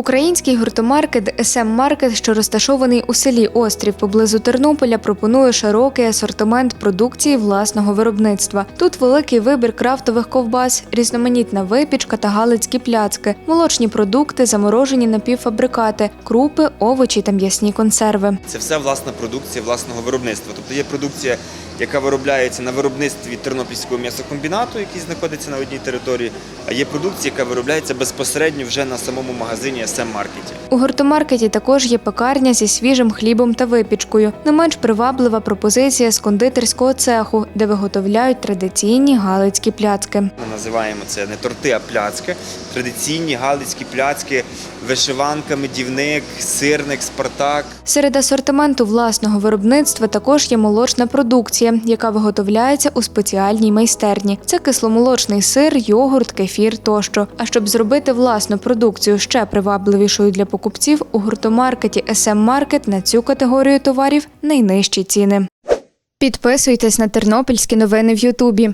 Український гуртомаркет СМ Маркет, що розташований у селі Острів поблизу Тернополя, пропонує широкий асортимент продукції власного виробництва. Тут великий вибір крафтових ковбас, різноманітна випічка та галицькі пляцки, молочні продукти, заморожені напівфабрикати, крупи, овочі та м'ясні консерви. Це все власна продукція власного виробництва. Тобто є продукція, яка виробляється на виробництві Тернопільського м'ясокомбінату, який знаходиться на одній території, а є продукція, яка виробляється безпосередньо вже на самому магазині sm маркеті У гуртомаркеті також є пекарня зі свіжим хлібом та випічкою. Не менш приваблива пропозиція з кондитерського цеху, де виготовляють традиційні галицькі пляцки. Ми називаємо це не торти, а пляцки. Традиційні галицькі пляцки, вишиванка, медівник, сирник, спартак. Серед асортименту власного виробництва також є молочна продукція, яка виготовляється у спеціальній майстерні. Це кисломолочний сир, йогурт, кефір тощо. А щоб зробити власну продукцію ще привабливішою для покупців, у гуртомаркеті SM Market на цю категорію товарів найнижчі ціни. Підписуйтесь на тернопільські новини в Ютубі.